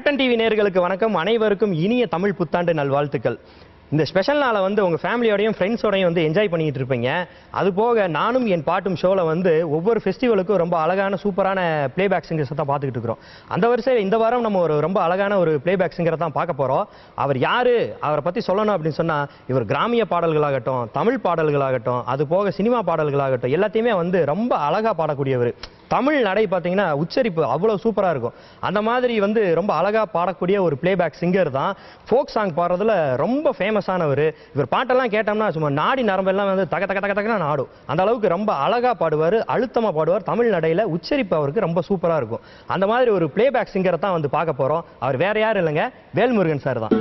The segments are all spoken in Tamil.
கேப்டன் டிவி நேர்களுக்கு வணக்கம். அனைவருக்கும் இனிய தமிழ் புத்தாண்டு நல்வாழ்த்துக்கள். இந்த ஸ்பெஷல் நாளை வந்து உங்கள் ஃபேமிலியோடையும் ஃப்ரெண்ட்ஸோடையும் வந்து என்ஜாய் பண்ணிகிட்டு இருப்பீங்க. அது போக நானும் என் பாட்டும் ஷோவில் வந்து ஒவ்வொரு ஃபெஸ்டிவலுக்கும் ரொம்ப அழகான சூப்பரான பிளேபேக் சிங்கர்ஸை தான் பார்த்துக்கிட்டு இருக்கிறோம். அந்த வரிசையில் இந்த வாரம் நம்ம ஒரு ரொம்ப அழகான ஒரு பிளேபேக் சிங்கரை தான் பார்க்க போகிறோம் அவர் யார்? அவரை பற்றி சொல்லணும் அப்படின்னு சொன்னால் இவர் கிராமிய பாடல்களாகட்டும் தமிழ் பாடல்களாகட்டும் அது போக சினிமா பாடல்களாகட்டும் எல்லாத்தையுமே வந்து ரொம்ப அழகாக பாடக்கூடியவர். தமிழ் நடை பார்த்தீங்கன்னா உச்சரிப்பு அவ்வளோ சூப்பராக இருக்கும். அந்த மாதிரி வந்து ரொம்ப அழகாக பாடக்கூடிய ஒரு பிளேபேக் சிங்கர் தான். ஃபோக் சாங் பாடுறதுல ரொம்ப ஃபேமஸானவர் இவர் பாட்டெல்லாம் கேட்டோம்னா சும்மா நாடி நரம்பெல்லாம் வந்து தக தக தக தகன்னு ஆடும் அந்த அளவுக்கு ரொம்ப அழகாக பாடுவார் அழுத்தமாக பாடுவார். தமிழ் நடையில் உச்சரிப்பு அவருக்கு ரொம்ப சூப்பராக இருக்கும். அந்த மாதிரி ஒரு பிளேபேக் சிங்கரை தான் வந்து பார்க்க போகிறோம் அவர் வேற யாரும் இல்லைங்க வேல்முருகன் சார் தான்.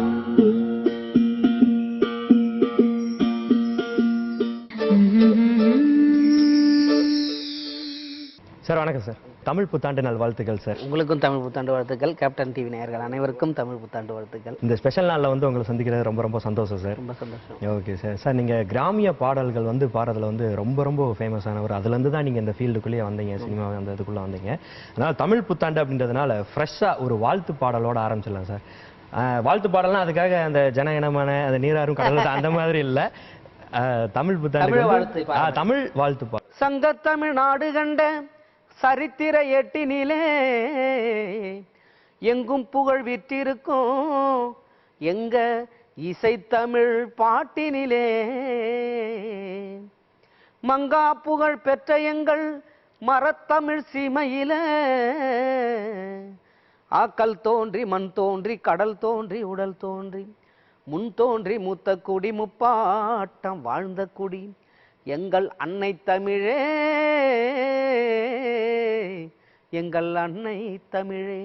சார் வணக்கம் சார். தமிழ் புத்தாண்டு நல் வாழ்த்துக்கள் சார். உங்களுக்கும் தமிழ் புத்தாண்டு வாழ்த்துக்கள். கேப்டன் டிவி நேயர்கள் அனைவருக்கும் தமிழ் புத்தாண்டு வாழ்த்துக்கள். இந்த ஸ்பெஷல் நாளில் வந்து உங்களை சந்திக்கிறது ரொம்ப ரொம்ப சந்தோஷம் சார். ரொம்ப சந்தோஷம். Okay sir. சார் நீங்கள் கிராமிய பாடல்கள் வந்து பாடுறதுல வந்து ரொம்ப ரொம்ப ஃபேமஸானவர் அதுலேருந்து தான் நீங்கள் இந்த ஃபீல்டுக்குள்ளேயே வந்தீங்க சினிமா அந்த இதுக்குள்ளே வந்தீங்க. அதனால் தமிழ் புத்தாண்டு அப்படின்றதுனால ஃப்ரெஷ்ஷாக ஒரு வாழ்த்து பாடலோட ஆரம்பிச்சிடலாம் சார். வாழ்த்து பாடல்னா அதுக்காக அந்த ஜனகணமான அந்த நீராறும் கடல் அந்த மாதிரி இல்லை. தமிழ் புத்தாண்டு தமிழ் வாழ்த்து பாடல். தமிழ் வாழ்த்து பாடல். சங்கத்தமிழ் நாடு கண்ட சரித்திர எட்டினிலே எங்கும் புகழ் விற்றிருக்கும் எங்க இசைத்தமிழ் பாட்டினிலே. மங்கா புகழ் பெற்ற எங்கள் மரத்தமிழ் சீமையில. ஆக்கல் தோன்றி மண் தோன்றி கடல் தோன்றி உடல் தோன்றி முன் தோன்றி மூத்த குடி முப்பாட்டம் வாழ்ந்த குடி. எங்கள் அன்னை தமிழே எங்கள் அன்னை தமிழே.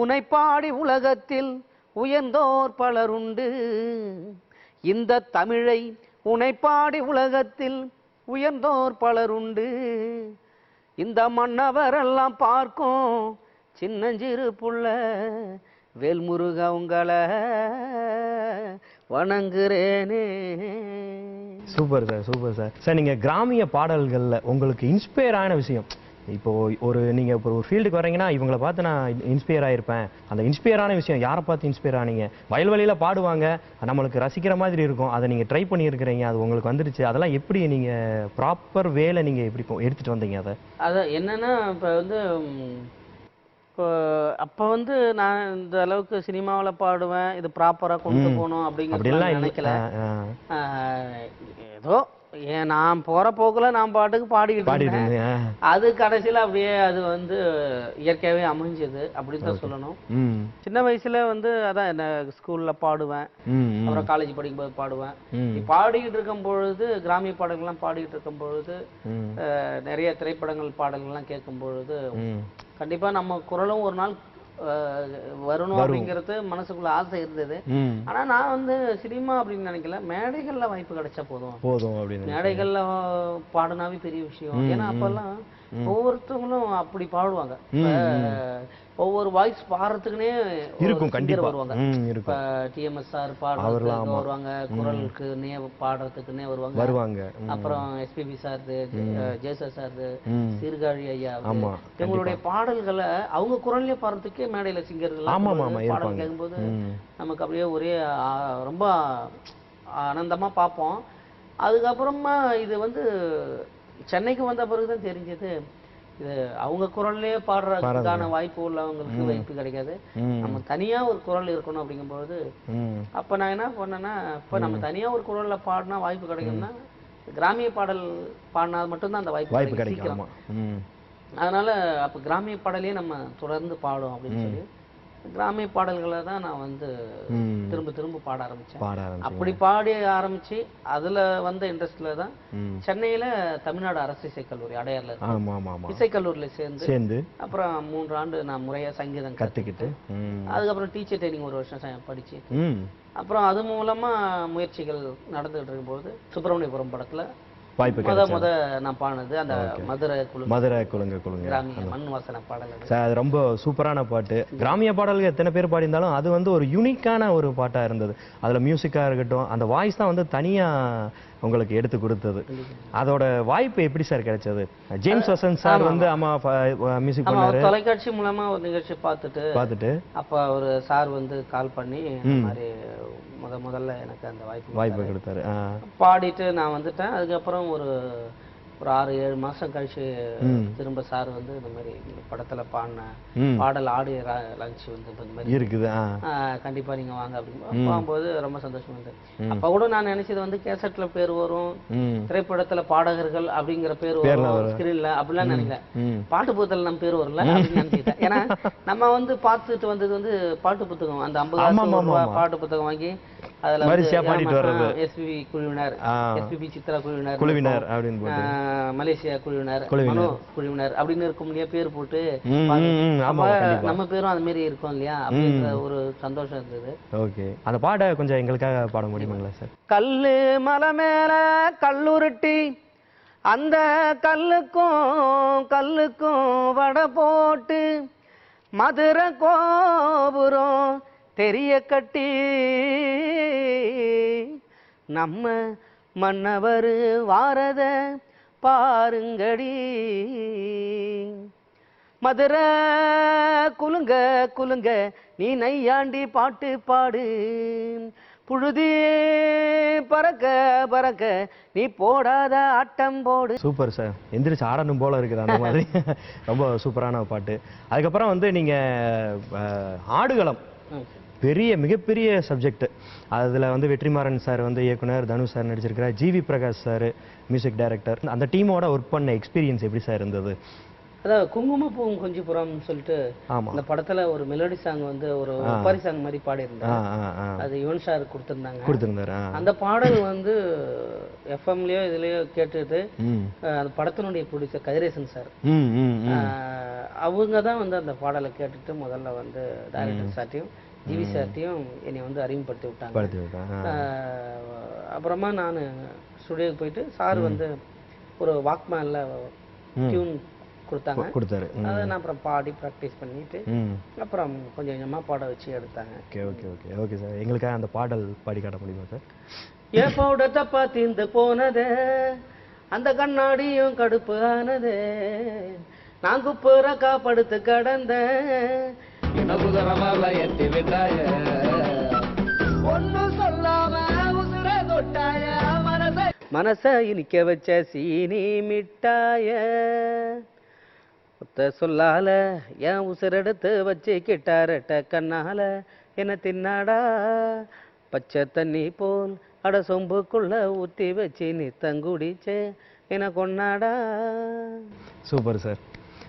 உனை பாடி உலகத்தில் உயர்ந்தோர் பலருண்டு இந்த தமிழை உனை பாடி உலகத்தில் உயர்ந்தோர் பலருண்டு இந்த மன்னவரெல்லாம் பார்க்கும் சின்னஞ்சிறு புள்ள வேல்முருக உங்களை வணங்குறேனே. Super sir super sir sir நீங்கள் கிராமிய பாடல்களில் உங்களுக்கு இன்ஸ்பயர் ஆன விஷயம். இப்போ ஒரு நீங்கள் இப்போ ஒரு ஃபீல்டுக்கு வரீங்கன்னா இவங்களை பார்த்து நான் இன்ஸ்பயர் ஆயிருப்பேன். அந்த இன்ஸ்பயர் ஆன விஷயம் யாரை பார்த்து இன்ஸ்பயர் ஆனீங்க? வயல்வெளியில் பாடுவாங்க. நம்மளுக்கு ரசிக்கிற மாதிரி இருக்கும். அதை நீங்கள் ட்ரை பண்ணியிருக்கிறீங்க. அது உங்களுக்கு வந்துருச்சு. அதெல்லாம் எப்படி நீங்கள் ப்ராப்பர் வேல நீங்கள் எப்படி எடுத்துட்டு வந்தீங்க அதை? அதான் என்னன்னா இப்போ வந்து இப்போ அப்போ வந்து நான் இந்த அளவுக்கு சினிமாவில் பாடுவேன். இது ப்ராப்பராக கொண்டு போகணும் அப்படிலாம் அப்படிங்கிறது இல்லை. நினைக்கல. ஏதோ ஏன் நான் போற போக்குல நான் பாட்டுக்கு பாடிக்கிட்டு இருந்தேன். அது கடைசியில அப்படியே அது வந்து இயற்கையாவே அமைஞ்சது அப்படின்னு தான் சொல்லணும். சின்ன வயசுல வந்து அதான் என்ன ஸ்கூல்ல பாடுவேன். அப்புறம் காலேஜ் படிக்கும்போது பாடுவேன். பாடிக்கிட்டு இருக்கும் பொழுது கிராமிய பாடல்கள்லாம் பாடிக்கிட்டு இருக்கும் பொழுது நிறைய திரைப்படங்கள் பாடல்கள்லாம் கேட்கும் பொழுது கண்டிப்பா நம்ம குரலும் ஒரு நாள் வரணும் அப்படிங்கிறது மனசுக்குள்ள ஆசை இருந்தது. ஆனா நான் வந்து சினிமா அப்படின்னு நினைக்கல. மேடைகள்ல வாய்ப்பு கிடைச்சா போதும். போதும் அப்படின்னு மேடைகள்ல பாடுனாவே பெரிய விஷயம். ஏன்னா அப்பெல்லாம் ஒவ்வொருத்தவங்களும் அப்படி பாடுவாங்க. ஒவ்வொரு வாய்ஸ் பாடுறதுக்குன்னே ஒரு இருக்கும் singer கண்டிப்பா. வருவாங்க. இப்ப டிஎம்எஸ் சார் பாடுறதுக்கு. வருவாங்க குரலுக்குன்னே பாடுறதுக்குன்னே வருவாங்க. வருவாங்க. அப்புறம் எஸ்பிபி சார் ஜெயசா சார் சீர்காழி ஐயா இவங்களுடைய பாடல்களை அவங்க குரல்லே பாடுறதுக்கே மேடையில சிங்கர்கள் பாடல். கேட்கும்போது நமக்கு அப்படியே ஒரே ரொம்ப ஆனந்தமா பார்ப்போம். அதுக்கப்புறமா இது வந்து சென்னைக்கு வந்த பிறகு தான் தெரிஞ்சது. இது அவங்க குரல்லே பாடுறதுக்கான வாய்ப்பு உள்ளவங்களுக்கு வாய்ப்பு கிடைக்காது. நம்ம தனியா ஒரு குரல் இருக்கணும் அப்படிங்கும்போது அப்ப நான் என்ன பண்ணேன்னா இப்ப நம்ம தனியா ஒரு குரல்ல பாடினா வாய்ப்பு கிடைக்கும்னா கிராமிய பாடல் பாடினா மட்டும்தான் அந்த வாய்ப்பு வாய்ப்பு கிடைக்கும் அதனால அப்ப கிராமிய பாடலையே நம்ம தொடர்ந்து பாடும் அப்படின்னு சொல்லி கிராமிய பாடல்களை தான் நான் வந்து திரும்ப திரும்ப பாட ஆரம்பிச்சீங்க. அப்படி பாடி ஆரம்பிச்சு அதுல வந்த இன்ட்ரெஸ்ட்ல தான் சென்னையில தமிழ்நாடு அரசு இசைக்கல்லூரி ஆமா இசைக்கல்லூரியில சேர்ந்து சேர்ந்து. அப்புறம் மூன்று ஆண்டு நான் முறையா சங்கீதம் கத்துக்கிட்டு ம். அதுக்கப்புறம் டீச்சர் ட்ரைனிங் ஒரு வருஷம் ம். அப்புறம் அது மூலமா முயற்சிகள் நடந்துகிட்டு இருக்கும்போது சுப்பிரமணியபுரம் படத்துல வாய்ப்பு முத முத நான் பாடினது அந்த மதுரை குழு மதுரை குழுங்க குழுங்க. மண் வாசனை பாடல். சார் அது ரொம்ப சூப்பரான பாட்டு. கிராமிய பாடல்கள் எத்தனை பேர் பாடியிருந்தாலும் அது வந்து ஒரு யூனிக்கான ஒரு பாட்டா இருந்தது. அதுல மியூசிக்கா இருக்கட்டும் அந்த வாய்ஸ் தான் வந்து தனியா உங்களுக்கு எடுத்து கொடுத்தது. அதோட வாய்ப்பு எப்படி சார் கிடைச்சது? ஜேம்ஸ் வசந்த் சார் வந்து ஆமா மியூசிக் பண்ணாரு. தொலைக்காட்சி மூலமா ஒரு நிகழ்ச்சி பார்த்துட்டு பார்த்துட்டு. அப்ப ஒரு சார் வந்து கால் பண்ணி இந்த மாதிரி முத முதல்ல எனக்கு அந்த வாய்ப்பு வாய்ப்பு கொடுத்தாரு. பாடிட்டு நான் வந்துட்டேன். அதுக்கப்புறம் ஒரு ஒரு ஆறு ஏழு மாசம் கழிச்சு திரும்ப சார் வந்து இந்த மாதிரி படத்துல பாடின பாடல் ஆடியோ லான்ச் வந்து இந்த மாதிரி இருக்குது ஆ. ஆஹ் கண்டிப்பா நீங்க வாங்க அப்படின்னு. போகும்போது ரொம்ப சந்தோஷமா இருந்தது. அப்ப கூட நான் நினைச்சது வந்து கேசட்ல பேர் வரும் திரைப்படத்துல பாடகர்கள் அப்படிங்கிற பேர் வரும் ஸ்கிரீன்ல அப்படிலாம் நினைக்கல. பாட்டு புத்தகத்துல நம்ம பேர் வரல அப்படின்னு நினைச்சிட்டேன் ஏன்னா நம்ம வந்து பார்த்துட்டு வந்தது வந்து பாட்டு புத்தகம். அந்த ஐம்பது பாட்டு புத்தகம் வாங்கி அதுல வரிசையா பாடிட்டு வர்றது. எஸ்பிபி குழுவினர். எஸ்பிபி சித்ரா குழுவினர் குழுவினர் அப்படின்னு மலேசியா குழுவினர் மனோ குழுவினர் அப்படின்னு இருக்கும் இல்லையா பேர் போட்டு நம்ம பேரும் அது மாதிரி இருக்கும் இல்லையா அப்படிங்கிற ஒரு சந்தோஷம் இருந்தது. ஓகே. அந்த பாட்டை கொஞ்சம் எங்களுக்காக பாட முடியுமாங்களா சார்? கல்லு மலை மேல கல்லுருட்டி அந்த கல்லுக்கும் கல்லுக்கும் வடை போட்டு மதுரை கோபுரம் தெரிய கட்டி நம்ம மன்னவர் வாரத பாருங்கடி. மதுரை குலுங்க குலுங்க நீ நையாண்டி பாட்டு பாடு. புழுதி பறக்க பறக்க நீ போடாத ஆட்டம் போடு. Super sir. எந்திரிச்சு ஆடணும் போல இருக்குது அந்த மாதிரி. ரொம்ப சூப்பரான பாட்டு. அதுக்கப்புறம் வந்து நீங்க ஆடுகளம். பெரிய மிகப்பெரிய சப்ஜெக்ட் அதுல வந்து வெற்றிமாறன் சார் வந்து இயக்குனர் Dhanush sir நடிச்சிருக்கிறார் GV Prakash sir music director அந்த டீமோட ஒர்க் பண்ண எக்ஸ்பீரியன்ஸ் எப்படி சார் இருந்தது? அதாவது குங்குமப்பூவும் கொஞ்சிபுரம்னு சொல்லிட்டு ஆமா. அந்த படத்துல ஒரு மெலோடி சாங் வந்து ஒரு ஒப்பாரி சாங் மாதிரி ஆ அது யுவன் சார் கொடுத்திருந்தாங்க. கொடுத்துருந்தாரு அந்த பாடல் வந்து எஃப்எம்லயோ இதுலயோ கேட்டுட்டு அந்த படத்தினுடைய ப்ரொடியூசர் கதிரேசன் சார் அவங்க தான் வந்து அந்த பாடலை கேட்டுட்டு முதல்ல வந்து டைரக்டர் சார்ட்டையும் ஜிவி சார்ட்டையும் என்னை வந்து அறிமுகப்படுத்தி விட்டாங்க படுத்தி அப்புறமா நான் ஸ்டுடியோக்கு போயிட்டு சார் வந்து ஒரு வாக்மேனில் டியூன் கொடுத்தாங்க. கொடுத்தாரு. அதை நான் அப்புறம் பாடி ப்ராக்டிஸ் பண்ணிட்டு அப்புறம் கொஞ்சம் கொஞ்சமாக பாட வச்சு எடுத்தாங்க. Okay okay okay. Okay sir. எங்களுக்காக அந்த பாடல் பாடி காட்ட முடியுமா சார்? என் பவுடர் தப்பா தீந்து போனது அந்த கண்ணாடியும் கடுப்பு ஆனது நான் குப்புற காப்படுத்து கடந்த ஒன்னும் சொல்லாம உசுர தொட்டாய மனச மனச இனிக்க வச்ச சீனி மிட்டாய. ஒத்த சொல்லால என் உசுரெடுத்து வச்சு கிட்டாரட்ட கண்ணால என்ன தின்னாடா? பச்சை தண்ணி போல் அட சொம்புக்குள்ள ஊத்தி வச்சு நீ தங்குடிச்சே என கொண்டாடா சூப்பர் சார்.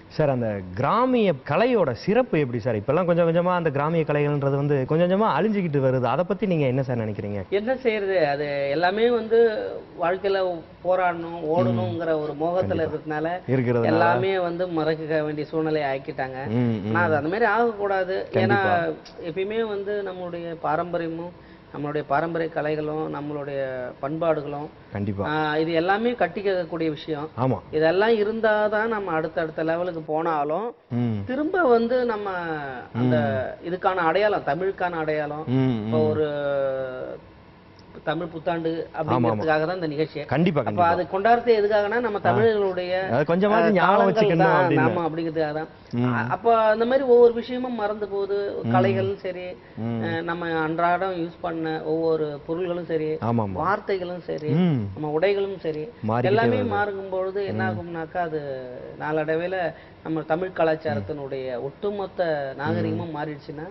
சார் அந்த கிராமிய கலையோட சிறப்பு எப்படி சார்? இப்பெல்லாம் கொஞ்சம் கொஞ்சமா அந்த கிராமிய கலைகள்ன்றது வந்து கொஞ்சம் கொஞ்சமா அழிஞ்சுக்கிட்டு வருது. அதை பத்தி நீங்க என்ன சார் நினைக்கிறீங்க? என்ன செய்யறது அது எல்லாமே வந்து வாழ்க்கையில போராடணும் ஓடணுங்கிற ஒரு மோகத்துல இருக்கிறதுனால. இருக்கிறது எல்லாமே வந்து மறக்க வேண்டிய சூழ்நிலை ஆக்கிட்டாங்க. ம் ம். ஆனா அது அந்த மாதிரி ஆகக்கூடாது. ஏன்னா எப்பயுமே வந்து நம்மளுடைய பாரம்பரியமும் நம்மளுடைய பாரம்பரிய கலைகளும் நம்மளுடைய பண்பாடுகளும் கண்டிப்பா. இது எல்லாமே கட்டிக்கக்கூடிய விஷயம். ஆமா. இதெல்லாம் இருந்தாதான் நம்ம அடுத்தடுத்த லெவலுக்கு போனாலும் திரும்ப வந்து நம்ம அந்த இதுக்கான அடையாளம் தமிழுக்கான அடையாளம். இப்போ ஒரு தமிழ் புத்தாண்டு அப்படிங்கிறதுக்காக தான் இந்த நிகழ்ச்சி கண்டிப்பா அப்ப அது கொண்டாடுறது எதுக்காகனா நம்ம தமிழர்களுடைய கொஞ்சமாவது ஞாபகம் வச்சுக்கணும் நாம அப்படிங்கிறதுக்காக தான். அப்ப அந்த மாதிரி ஒவ்வொரு விஷயமும் மறந்து போகுது. கலைகளும் சரி நம்ம அன்றாடம் யூஸ் பண்ண ஒவ்வொரு பொருள்களும் சரி வார்த்தைகளும் சரி நம்ம உடைகளும் சரி எல்லாமே மாறும் பொழுது என்ன ஆகும்னாக்கா அது நாளடைவில் நம்ம தமிழ் கலாச்சாரத்தினுடைய ஒட்டுமொத்த நாகரிகமும் மாறிடுச்சுன்னா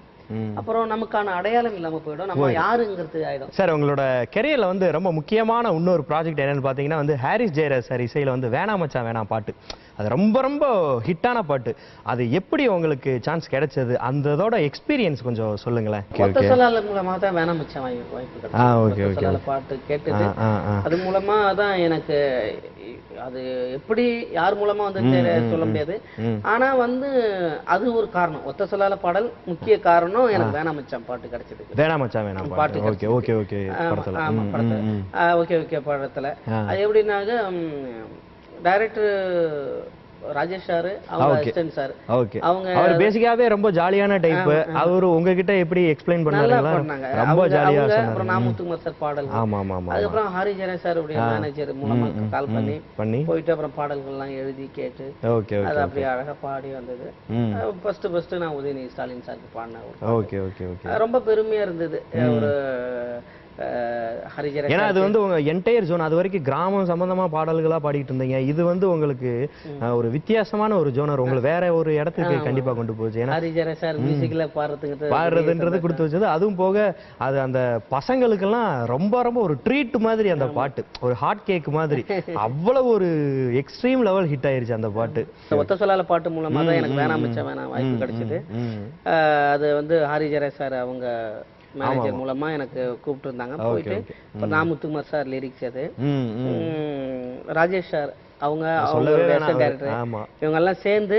அப்புறம் நமக்கான அடையாளம் இல்லாம போயிடும். நம்ம யாருங்கிறது ஆயிடும். சார் உங்களோட கெரியர்ல வந்து ரொம்ப முக்கியமான இன்னொரு ப்ராஜெக்ட் என்னன்னு பார்த்தீங்கன்னா வந்து ஹாரிஸ் ஜெயராஜ் சார் இசையில வந்து வேணாம் மச்சான் வேணாம் பாட்டு. அது ரொம்ப ரொம்ப ஹிட்டான பாட்டு. அது எப்படி உங்களுக்கு சான்ஸ் கிடைச்சது? அந்த இதோட எக்ஸ்பீரியன்ஸ் கொஞ்சம் சொல்லுங்களேன். ஒத்த சொல்லால மூலமா தான் வேணாம் மச்சான் வாய்ப்பு ஆ, கிடைச்சது. okay, சொல்லால பாட்டு கேட்டது அது மூலமா தான் எனக்கு அது எப்படி யார் மூலமா வந்து சொல்ல முடியாது. ஆனா வந்து அது ஒரு காரணம். ஒத்த சொல்லால பாடல் முக்கிய காரணம் எனக்கு வேணாம் மச்சான் பாட்டு கிடைச்சதுக்கு. வேணாம் மச்சான் வேணாம் பாட்டு. Okay okay okay. Okay okay படத்துல. அது எப்படின்னாக்க டைரக்டர் ராஜேஷ் சார் அவங்க சார் ஓகே அவங்க அவர் பேசிக்காவே ரொம்ப ஜாலியான டைப் அவரு உங்ககிட்ட எப்படி எக்ஸ்பிளைன் பண்ணாருங்களா? பண்ணாங்க. ரொம்ப ஜாலியா சொன்னாரு. அப்புறம் நாமுத்துக்குமார் சார் பாடல் ஆமா ஆமா ஆமா அதுக்கப்புறம் ஹரி ஜெயன் சார் உடைய மேனேஜர் மூலமா கால் பண்ணி பண்ணி. போயிட்டு அப்புறம் பாடல்கள்லாம் எழுதி கேட்டு ஓகே அது ஓகே. அப்படியே அழகா பாடி வந்தது. ஃபர்ஸ்ட் ஃபர்ஸ்ட் நான் உதயநிதி ஸ்டாலின் சாருக்கு பாடினேன். Okay okay okay. ரொம்ப பெருமையா இருந்தது. ஒரு அஹ், ஹரிஜரன் ஏன்னா அது வந்து உங்க என்டையர் ஜோன் அது வரைக்கும் கிராமம் சம்பந்தமா பாடல்களா பாடிட்டு இருந்தீங்க. இது வந்து உங்களுக்கு ஒரு வித்தியாசமான ஒரு ஜோனர் உங்களை வேற ஒரு இடத்துக்கு கண்டிப்பா கொண்டு போச்சு. ஏன்னா ஹரிஜரன் சார் மியூசிக்ல பாடுறதுக்கு பாடுறதுன்றது கொடுத்து வச்சது. அதுவும் போக அது அந்த பசங்களுக்கெல்லாம் ரொம்ப ரொம்ப ஒரு ட்ரீட் மாதிரி அந்த பாட்டு. ஒரு ஹாட் கேக் மாதிரி. அவ்வளவு ஒரு எக்ஸ்ட்ரீம் லெவல் ஹிட் ஆயிருச்சு அந்த பாட்டு. ஒத்த சொல்லால பாட்டு மூலமா தான் எனக்கு வேணாம் மிச்சம் வேணாம் வாய்ப்பு கிடைச்சது. அது வந்து ஹரிஜரன் சார் அவங்க மேனேஜர் மூலமா எனக்கு கூப்பிட்டு இருந்தாங்க போயிட்டு இப்போ நாமுத்துக்குமார் சார் லிரிக்ஸ் அது. ராஜேஷ் சார் அவங்க. டேரக்டர் இவங்க எல்லாம் சேர்ந்து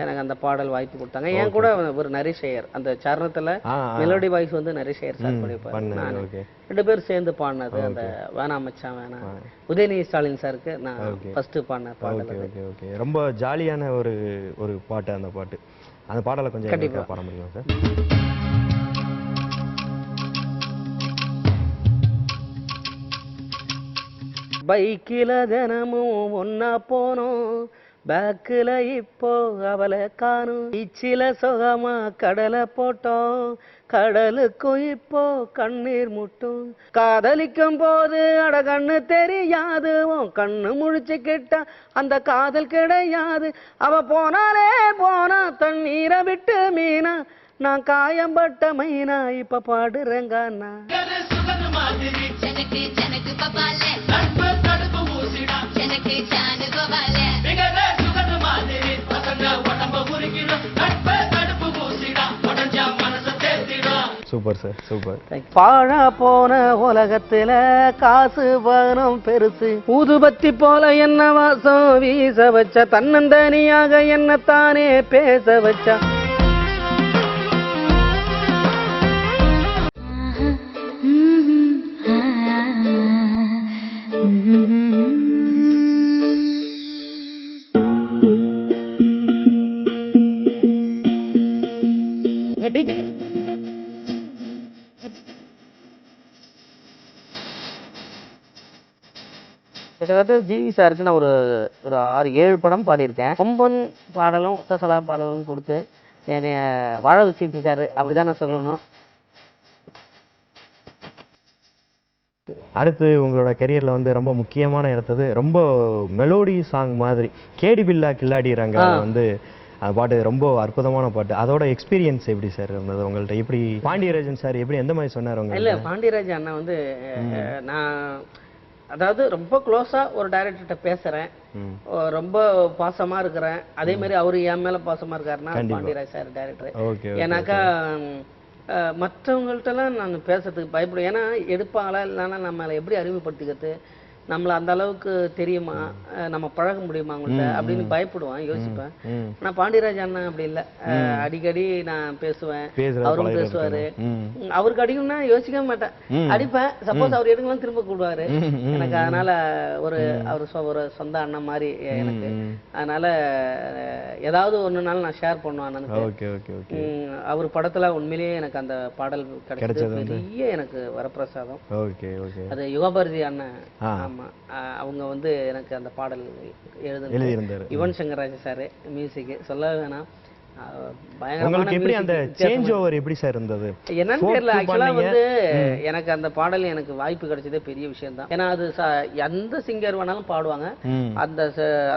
எனக்கு அந்த பாடல் வாய்ப்பு கொடுத்தாங்க. என் கூட ஒரு நரிஷேயர் அந்த சரணத்துல. மெலோடி வாய்ஸ் வந்து நரிஷேயர் சார் பண்ணிருப்பாரு பண்ணு நான் ஓகே. ரெண்டு பேரும் சேர்ந்து பாடினது. அந்த வேணாம் மச்சான் வேணாம். உதயநிதி ஸ்டாலின் சாருக்கு நான் ஃபர்ஸ்ட் பாடின பாடல் ரொம்ப ஜாலியான ஒரு ஒரு பாட்டு அந்த பாட்டு. அந்த பாடலை கொஞ்சம் எங்களுக்கு பாட முடியுமா சார் பைக்கில தினமும் ஒன்னா போனோம். பேக்கில் இப்போ அவளை காணும். இச்சில சுகமா கடலை போட்டோம். கடலுக்கும் இப்போ கண்ணீர் முட்டும். காதலிக்கும் போது அட கண்ணு தெரியாது. உன் கண்ணு முழிச்சுக்கிட்டா அந்த காதல் கிடையாது. அவ போனாலே போனா தண்ணீரை விட்டு மீனா. நான் காயம்பட்ட மைனா இப்ப பாடுறேங்க நான் ஜனக்கு சூப்பர் சார் சூப்பர். பாழா போன உலகத்துல காசு பணம் பெருசு. ஊதுபத்தி போல என்ன வாசம் வீச வச்ச தன்னந்தனியாக என்ன தானே பேச வச்சா. கிட்டத்தட்ட ஜிவி சாருக்கு நான் ஒரு ஒரு ஆறு ஏழு படம் பாடியிருக்கேன். கொம்பன் பாடலும் ஒத்தசலா பாடலும் கொடுத்து என்னைய வாழ வச்சுருக்காரு. அப்படிதான் நான் சொல்லணும். அடுத்து உங்களோட கெரியர்ல வந்து ரொம்ப முக்கியமான இடத்தது ரொம்ப மெலோடி சாங் மாதிரி கேடி பில்லா கில்லாடிறாங்க வந்து அந்த பாட்டு ரொம்ப அற்புதமான பாட்டு. அதோட எக்ஸ்பீரியன்ஸ் எப்படி சார் இருந்தது உங்கள்ட்ட? எப்படி பாண்டியராஜன் சார் எப்படி எந்த மாதிரி சொன்னார் இல்ல உங்களுக்கு பாண்டியராஜ் அண்ணா வந்து நான் அதாவது ரொம்ப க்ளோஸா ஒரு டைரக்டர்கிட்ட. ஓ, ரொம்ப பாசமா இருக்கிறேன். அதே மாதிரி அவரு என் மேல பாசமா இருக்காருன்னா. பாண்டியராஜ் சார் டைரக்டர் ஏன்னாக்கா மற்றவங்கள்ட்டலாம் நான் பேசுறதுக்கு பயப்படுவேன் ஏன்னா எடுப்பாங்களா இல்லைன்னா நம்மளை எப்படி அறிமுகப்படுத்திக்கிறது? நம்மள அந்த அளவுக்கு தெரியுமா? நம்ம பழக முடியுமா அவங்கள்ட்ட? அப்படின்னு பயப்படுவேன் யோசிப்பேன். ஆனா பாண்டியராஜ் அண்ணா அப்படி இல்ல. அடிக்கடி நான் பேசுவேன். அவரும் பேசுவாரு. அவருக்கு அடிக்கும்னா யோசிக்க மாட்டேன். அடிப்பேன். சப்போஸ் அவர் எடுக்கலாம் திரும்ப கூடுவாரு எனக்கு அதனால ஒரு அவர் ஒரு சொந்த அண்ணன் மாதிரி எனக்கு. அதனால ஏதாவது ஒண்ணுனாலும் நான் ஷேர் பண்ணுவேன் அண்ணனுக்கு. அவர் படத்துல உண்மையிலேயே எனக்கு அந்த பாடல் கிடைச்சது? பெரிய எனக்கு வரப்பிரசாதம். அது யுகபாரதி அண்ணன் அவங்க வந்து எனக்கு அந்த பாடல் எழுதியிருந்தாரு. யுவன் சங்கர் ராஜா சார் மியூசிக் சொல்ல வேணாம். உங்களுக்கு எப்படி அந்த சேஞ்ச் ஓவர் எப்படி சார் இருந்தது? என்னன்னு தெரியல. ஆக்சுவலா. வந்து எனக்கு அந்த பாடல் எனக்கு வாய்ப்பு கிடைச்சதே பெரிய விஷயம் தான் ஏன்னா அது எந்த சிங்கர் வேணாலும் பாடுவாங்க. அந்த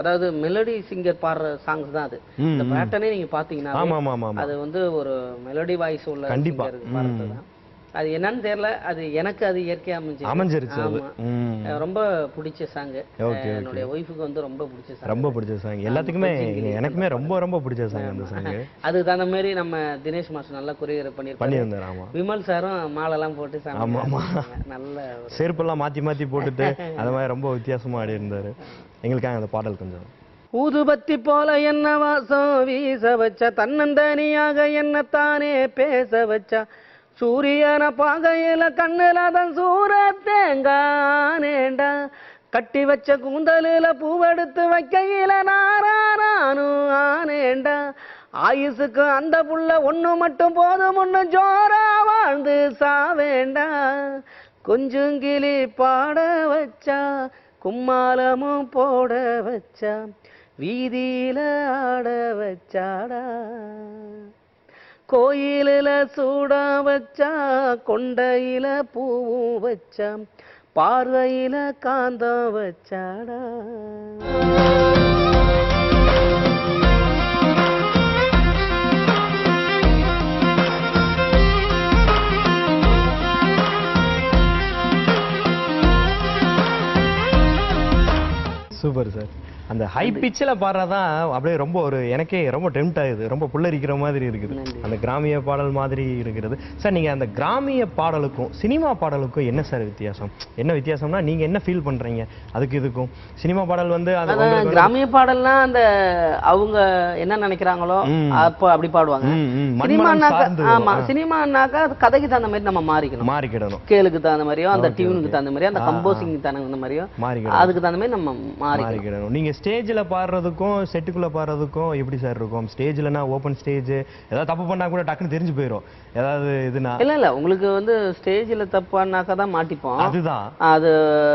அதாவது மெலடி சிங்கர் பாடுற சாங்ஸ் தான் அது. இந்த. பேட்டர்னே நீங்க பாத்தீங்கன்னா அது வந்து ஒரு மெலடி வாய்ஸ் உள்ள கண்டிப்பா. singer பாடுறது தான் அது என்னன்னு தெரியல. அது எனக்கு அது இயற்கையா அமைஞ்சு அமைஞ்சிருச்சு அது. ரொம்ப பிடிச்ச சாங் ஓகே என்னுடைய ஒய்ஃபுக்கு வந்து ரொம்ப பிடிச்ச சாங் ரொம்ப பிடிச்ச சாங் எல்லாத்துக்குமே எனக்குமே ரொம்ப ரொம்ப பிடிச்ச சாங் அந்த சாங் அதுக்கு தகுந்த மாதிரி நம்ம தினேஷ் மாஸ்டர் நல்லா கொரியர் பண்ணியிருப்பாரு பண்ணியிருந்தார் ஆமா. விமல் சாரும் மாலெல்லாம் போட்டு சாமி ஆமா, ஆமா. ஆடினாங்க. நல்ல செருப்பெல்லாம் மாத்தி மாத்தி போட்டுட்டு அந்த மாதிரி ரொம்ப வித்தியாசமா ஆடி இருந்தாரு எங்களுக்காக அந்த பாடல் கொஞ்சம். ஊதுபத்தி போல என்ன வாசம் வீச வச்ச தன்னந்தனியாக என்ன தானே பேச வச்சா சூரியன பாகையில கண்ணுல தான் சூர தேங்கானேண்டா கட்டி வச்ச கூந்தலில பூவெடுத்து வைக்கையில நாரானும் ஆனேண்டா. ஆயுசுக்கு அந்த புள்ள ஒண்ணு மட்டும் போதும் ஒண்ணு ஜோரா வாழ்ந்து சாவேண்டா. கொஞ்சம் கிளி பாட வச்சா கும்மாலமும் போட வச்சா வீதியில ஆட வச்சாடா. கோயிலில் சூடா வச்சா கொண்டையில பூவும் வச்சா பார்வையில காந்தம் வச்சாடா. Super sir. அந்த ஹை பிச்சில் பாடுறதான் அப்படியே ரொம்ப ஒரு எனக்கே ரொம்ப டெம்ட் ஆகுது. ரொம்ப புல்லரிக்கிற மாதிரி இருக்குது. அந்த கிராமிய பாடல் மாதிரி இருக்கிறது சார் நீங்க அந்த கிராமிய பாடலுக்கும் சினிமா பாடலுக்கும் என்ன சார் வித்தியாசம்? என்ன வித்தியாசம்னா நீங்க என்ன ஃபீல் பண்றீங்க? அதுக்கு இதுக்கும். சினிமா பாடல் வந்து கிராமிய பாடல்னா அந்த அவங்க என்ன நினைக்கிறாங்களோ. அப்போ அப்படி பாடுவாங்க. சினிமானாக்கா சார்ந்து வரும். ஆமா ஆ. சினிமானாக்கா அது கதைக்கு தகுந்த மாதிரி நம்ம மாறிக்கணும். மாறிக்கிடணும். ஸ்கேலுக்கு தகுந்த மாதிரியோ அந்த டியூனுக்கு. தகுந்த மாதிரியோ அந்த. கம்போசிங்க்கு தகுந்த மாதிரியோ அதுக்கு தகுந்த மாதிரி நம்ம மாறிக்கிடணும். நீங்க ஸ்டேஜ்ல பாடுறதுக்கும் செட்டுக்குள்ள பாடுறதுக்கும் எப்படி சார் இருக்கும்? ஸ்டேஜ்லனா ஓப்பன் ஸ்டேஜ் ஏதாவது தப்பு பண்ணா கூட டக்குன்னு தெரிஞ்சு போயிடும் ஏதாவது இதுனா இல்ல இல்ல உங்களுக்கு வந்து ஸ்டேஜ்ல தப்பானாக்கா தான் மாட்டிப்போம். அதுதான். அது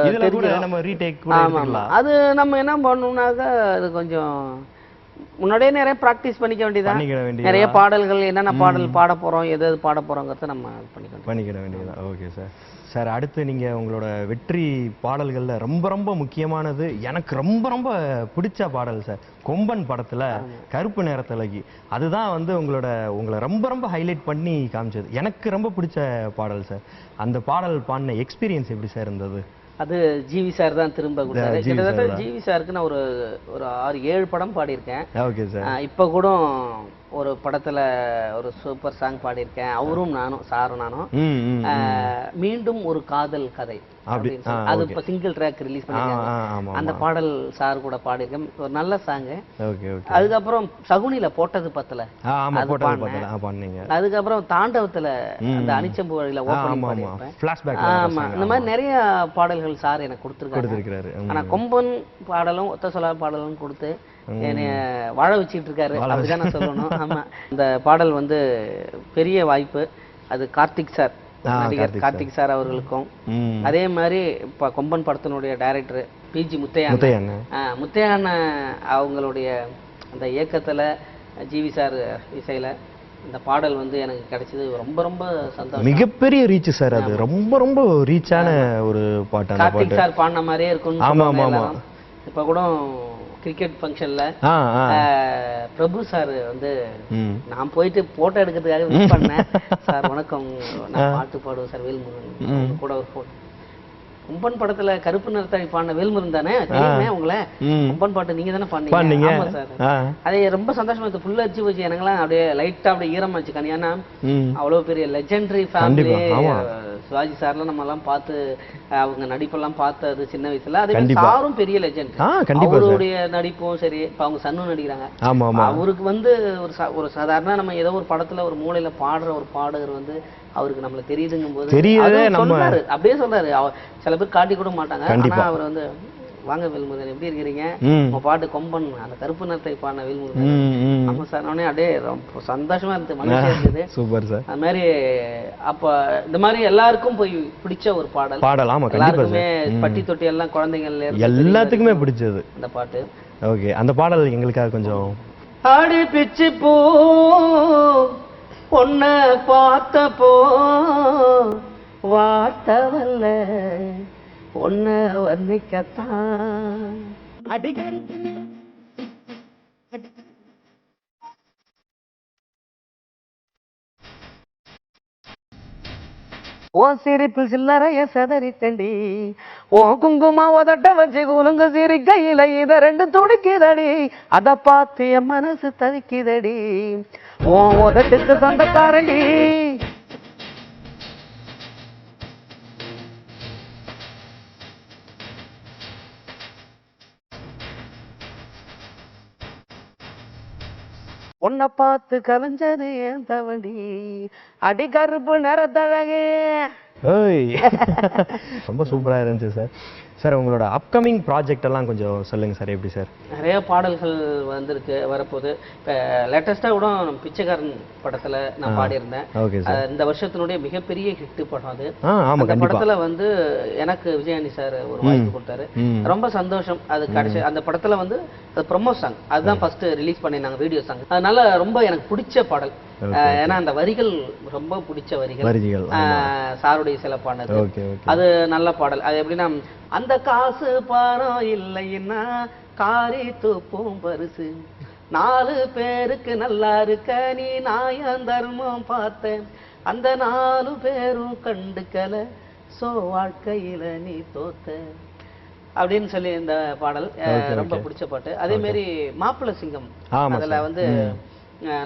இதுல கூட. நம்ம ரீடேக் கூட ஆமா ஆமா எடுத்துக்கலாம். அது நம்ம என்ன பண்ணணும்னாக்கா அது கொஞ்சம் முன்னாடியே நிறைய ப்ராக்டிஸ் பண்ணிக்க வேண்டியதா பண்ணிக்கிட வேண்டியதா. நிறைய பாடல்கள் என்னென்ன பாடல் பாட போறோம் எது எது பாட போறோங்கிறத நம்ம பண்ணிக்கணும். பண்ணிக்கிட வேண்டியதுதான். ஓகே சார் சார் அடுத்து நீங்க உங்களோட வெற்றி பாடல்கள்ல ரொம்ப ரொம்ப முக்கியமானது எனக்கு ரொம்ப ரொம்ப பிடிச்ச பாடல் சார் கொம்பன் படத்துல கருப்பு நேரத்தலகி. அதுதான் வந்து உங்களோட உங்களை ரொம்ப ரொம்ப ஹைலைட் பண்ணி காமிச்சது. எனக்கு ரொம்ப பிடிச்ச பாடல் சார். அந்த பாடல் பாடின எக்ஸ்பீரியன்ஸ் எப்படி சார் இருந்தது? அது ஜிவி சார் தான் திரும்ப கொடுத்தாரு. கிட்டத்தட்ட. ஜிவி சாருக்கு நான் ஒரு ஒரு ஆறு ஏழு படம் பாடியிருக்கேன். Okay sir. ஆஹ் இப்ப கூட ஒரு படத்துல ஒரு சூப்பர் சாங் பாடியிருக்கேன். அவரும் நானும் சாரும் நானும். மீண்டும் ஒரு காதல் கதை அது. இப்ப சிங்கிள் ட்ராக் ரிலீஸ் பண்ணிருக்காங்க அந்த பாடல் சார் கூட பாடியிருக்கேன். ஒரு நல்ல சாங்கு ஓகே அதுக்கப்புறம் சகுனில போட்டது பத்தல. அதுக்கப்புறம் தாண்டவத்துல அந்த. அனிச்சம்பு வழியில ஆமா இந்த மாதிரி நிறைய பாடல்கள் சார் எனக்கு கொடுத்துருக்காரு ஆனா கொம்பன் பாடலும் ஒத்த சொல்லாத பாடலும் கொடுத்து வாழ வச்சிட்டு இருக்காரு அப்படிதான் நான் சொல்லணும். ஆமா. இந்த பாடல் வந்து பெரிய வாய்ப்பு. அது கார்த்திக் சார் நடிகர் கார்த்திக் சார். அவர்களுக்கும். அதே மாதிரி இப்ப கொம்பன் படத்தினுடைய டைரக்டர் பிஜி முத்தையா முத்தையண்ணா முத்தையான அவங்களுடைய அந்த இயக்கத்துல ஜிவி சார் இசையில இந்த பாடல் வந்து எனக்கு கிடைச்சது. ரொம்ப ரொம்ப சந்தோஷம். மிகப்பெரிய ரீச் சார் அது. ரொம்ப ரொம்ப ரீச்சான ஒரு பாட்டு கார்த்திக் சார் பாடின மாதிரியே இருக்கும்னு ஆமா, சொல்லுவாங்க ஆமா, ஆமா. எல்லாரும். இப்ப கூட கிரிக்கெட் ஃபங்க்ஷன்ல பிரபு சார் வந்து நான் போயிட்டு போட்டோ எடுக்கிறதுக்காக விஷ் பண்ணேன். சார் வணக்கம். நான் பாட்டு பாடுவேன் சார் வேல்முருகன். கூட ஒரு போட்டோ கும்பன் படத்துல கருப்பு நிறத்தாடி பாடின வேல்முருகன் தானே? தெரியுமே உங்களை? கும்பன் பாட்டு நீங்க தானே பாடினீங்க. ஆமா சார். அதே ரொம்ப சந்தோஷமா இருக்கு. ஃபுல்லா அடிச்சு போச்சு எனக்கெல்லாம். அப்படியே லைட்டா அப்படியே ஈரமாச்சு கனி ஏன்னா அவ்வளவு பெரிய லெஜெண்டரி ஃபேமிலி. சிவாஜி சார்லாம் நம்ம எல்லாம் பார்த்து அவங்க நடிப்பெல்லாம் பார்த்தது சின்ன வயசுல. அதே மாதிரி. சாரும் பெரிய லெஜெண்ட் அவருடைய நடிப்பும் சரி இப்ப அவங்க சன்னும் நடிக்கிறாங்க. அவருக்கு வந்து ஒரு ஒரு சாதாரண நம்ம ஏதோ ஒரு படத்துல ஒரு மூலையில பாடுற ஒரு பாடகர் வந்து அவருக்கு நம்மள தெரியுதுங்கும் போது சொல்றாரு அப்படியே சொல்றாரு சில பேர் காட்டி கூட மாட்டாங்க. ஆனா அவர் வந்து வாங்க வேல்முருகன். எப்படி இருக்கிறீங்க? உங்க பாட்டு கொம்பன் அந்த கருப்பு நிறத்தை பாடின வேல்முருகன். ம் ம். ஆமா சார் உடனே அப்படியே ரொம்ப சந்தோஷமா இருந்துச்சு மகிழ்ச்சியா இருந்தது சூப்பர் சார். அது மாதிரி அப்ப இந்த மாதிரி எல்லாருக்கும் போய் பிடிச்ச ஒரு பாடல். பாடல் ஆமா எல்லாருக்குமே. பட்டி தொட்டி எல்லாம் குழந்தைங்கள்ல எல்லாத்துக்குமே பிடிச்சது. அந்த பாட்டு. ஓகே அந்த பாடல் எங்களுக்காக கொஞ்சம் ஆடி பிச்சு பூ பொண்ண பார்த்தப்போ வார்த்தவல்ல. பொண்ண வர்ணிக்கத்தான். அடிக்கடி ஓ சிரிப்பில் சில்லறைய செதறிட்டண்டி ஓ குங்குமா உதட்ட வச்சு குலுங்க சிரிக்கையில இத ரெண்டு துடிக்குதடி. அத பார்த்து என் மனசு தவிக்குதடி. ஓ உதட்டுக்கு சொந்தக்காரண்டி. உன்னை பார்த்து கலைஞ்சது ஏன் தவடி? அடி கருப்பு நிறத்தழகே. ஏய். ரொம்ப சூப்பரா இருந்துச்சு சார். சார் உங்களோட அப்கமிங் ப்ராஜெக்ட் எல்லாம் கொஞ்சம் சொல்லுங்க சார். எப்படி சார்? நிறைய பாடல்கள் வந்திருக்கு வரப்போகுது. இப்போ லேட்டஸ்ட்டாக கூட பிச்சைக்காரன் படத்தில் நான் பாடியிருந்தேன். Okay sir. அது இந்த வருஷத்தினுடைய மிகப்பெரிய ஹிட் படம் அது. அந்த படத்துல வந்து எனக்கு விஜயானி சார் ஒரு வாய்ப்பு கொடுத்தாரு. ரொம்ப சந்தோஷம். அது கடைசி அந்த படத்துல வந்து அது ப்ரொமோ சாங் அதுதான் ஃபர்ஸ்ட் ரிலீஸ் பண்ணிருந்தாங்க வீடியோ சாங் அதனால ரொம்ப எனக்கு பிடிச்ச பாடல். ஏன்னா அந்த வரிகள் ரொம்ப பிடிச்ச வரிகள். சாருடைய சிலப்பானது ஓகே ஓகே அது நல்ல பாடல். அது எப்படின்னா அந்த காசு பணம் இல்லைன்னா காரி தூப்பும் பரிசு. நாலு பேருக்கு நல்லா இருக்க நீ நாயம் தர்மம் பார்த்தேன். அந்த நாலு பேரும் கண்டுக்கல சோ வாழ்க்கையில நீ தோத்த. அப்படின்னு சொல்லி இந்த பாடல் ரொம்ப பிடிச்ச பாட்டு. அதே மாதிரி மாப்பிள்ளை சிங்கம் அதுல வந்து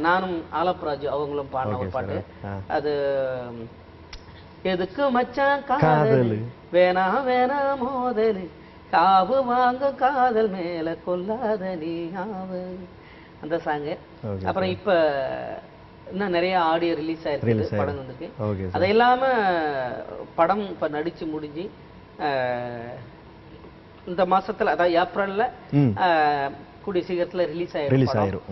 நானும் ஆலப்ராஜு அவங்களும் பாடின ஒரு பாட்டு. அது எதுக்கு மச்சான் காதலு. வேணா வேணா மோதலு. காவு வாங்க காதல் மேல கொல்லாத நீ ஆவல் அந்த சாங்கு. அப்புறம் இப்ப இன்னும் நிறைய ஆடியோ ரிலீஸ் ஆயிருக்கு. படம் வந்துருக்கு. அது இல்லாம படம் இப்ப நடிச்சு முடிஞ்சு இந்த மாசத்துல அதாவது ஏப்ரல்ல கூடிய சீக்கிரத்துல ரிலீஸ் ஆயிரும் ரிலீஸ். ஆயிரும்.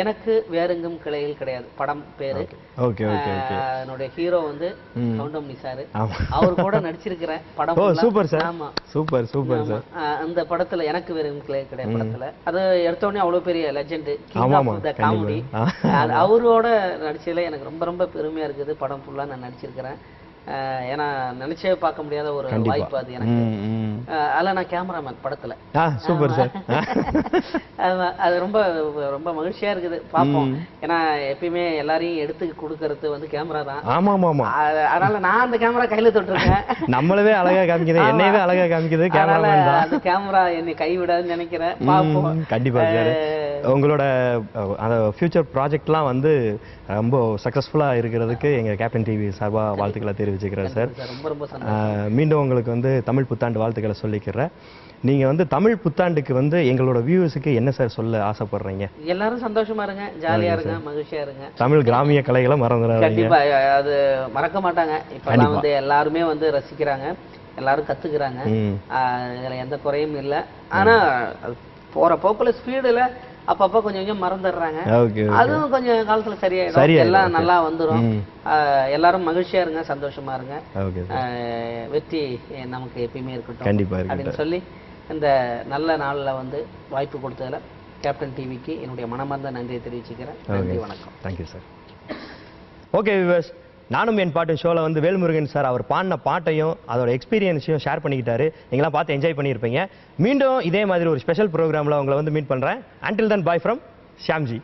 எனக்கு வேறெங்கும் கிளைகள் கிடையாது. படம் பேரு. ஓகே. ஓகே என்னுடைய ஹீரோ வந்து. கவுண்டமணி சார் அவர் கூட நடிச்சிருக்கிறேன் படம். Super sir. ஆமா. Super super. சார். அந்த படத்துல எனக்கு வேறெங்கும் கிளைகள் கிடையாது படத்துல. அது எடுத்த உடனே அவ்வளவு பெரிய லெஜெண்ட். காமெடி. அவரோட நடிச்சதுல எனக்கு ரொம்ப ரொம்ப பெருமையா இருக்குது. படம் ஃபுல்லா நான் நடிச்சிருக்கிறேன். ஏன்னா நினைச்சே பார்க்க முடியாத ஒரு வாய்ப்பு அது எனக்கு. அதுல நான் கேமராமேன் படத்துல. Super sir. அது ரொம்ப ரொம்ப மகிழ்ச்சியா இருக்குது. பார்ப்போம். ஏன்னா எப்பயுமே எல்லாரையும் எடுத்து கொடுக்கறது வந்து கேமரா தான். ஆமா ஆமா ஆமா அது- அதனால நான் அந்த கேமரா கையில தொட்டிருக்கேன். நம்மளவே அழகா காமிக்குது. என்னையவே அழகா காமிக்குது. தான். அந்த கேமரா என்னை கைவிடாதுன்னு நினைக்கிறேன். பார்ப்போம். ம், கண்டிப்பா சார். அஹ், உங்களோட அந்த ஃபியூச்சர் ப்ராஜெக்ட்லாம் வந்து ரொம்ப சக்ஸஸ்ஃபுல்லா இருக்கிறதுக்கு எங்க கேப்டன் டிவி சார்பா வாழ்த்துக்களை தெரிவிச்சுக்கிறேன் சார். மீண்டும் உங்களுக்கு வந்து தமிழ் புத்தாண்டு வாழ்த்துக்களை சொல்லிக்கிறேன். நீங்க வந்து தமிழ் புத்தாண்டுக்கு வந்து எங்களோட வியூவர்ஸுக்கு என்ன சார் சொல்ல ஆசைப்படுறீங்க? எல்லாரும் சந்தோஷமா இருங்க ஜாலியா இருங்க மகிழ்ச்சியா இருங்க. தமிழ் கிராமிய கலைகளை மறந்துடாதீங்க. கண்டிப்பா அது மறக்க மாட்டாங்க. கண்டிப்பா. வந்து எல்லாருமே வந்து ரசிக்கிறாங்க எல்லாரும் கத்துக்கிறாங்க. இதுல எந்த குறையும் இல்ல. ஆனா போற போக்குல ஸ்பீடுல அப்பப்ப கொஞ்சம் கொஞ்சம் மறந்துடுறாங்க. அதுவும் கொஞ்சம் காலத்துல சரியாயிடும். எல்லாம். நல்லா வந்துரும். ம். ஆஹ் எல்லாரும் மகிழ்ச்சியா இருங்க சந்தோஷமா இருங்க. வெற்றி நமக்கு எப்பயுமே இருக்கட்டும் கண்டிப்பா இருக்கட்டும். அப்படின்னு சொல்லி இந்த நல்ல நாள்ல வந்து வாய்ப்பு கொடுத்ததுல கேப்டன் டிவிக்கு என்னுடைய மனமார்ந்த நன்றியை தெரிவிச்சுக்கிறேன். நன்றி வணக்கம். தேங்க்யூ சார் ஓகே விவர்ஸ் நானும் என் பாட்டு ஷோவில் வந்து வேல்முருகன் சார் அவர் பாடின பாட்டையும் அதோட எக்ஸ்பீரியன்ஸையும் ஷேர் பண்ணிக்கிட்டாரு. நீங்களாம் பார்த்து என்ஜாய் பண்ணியிருப்பீங்க. மீண்டும் இதே மாதிரி ஒரு ஸ்பெஷல் ப்ரோக்ராமில் உங்களை வந்து மீட் பண்ணுறேன் until then bye from Shyamji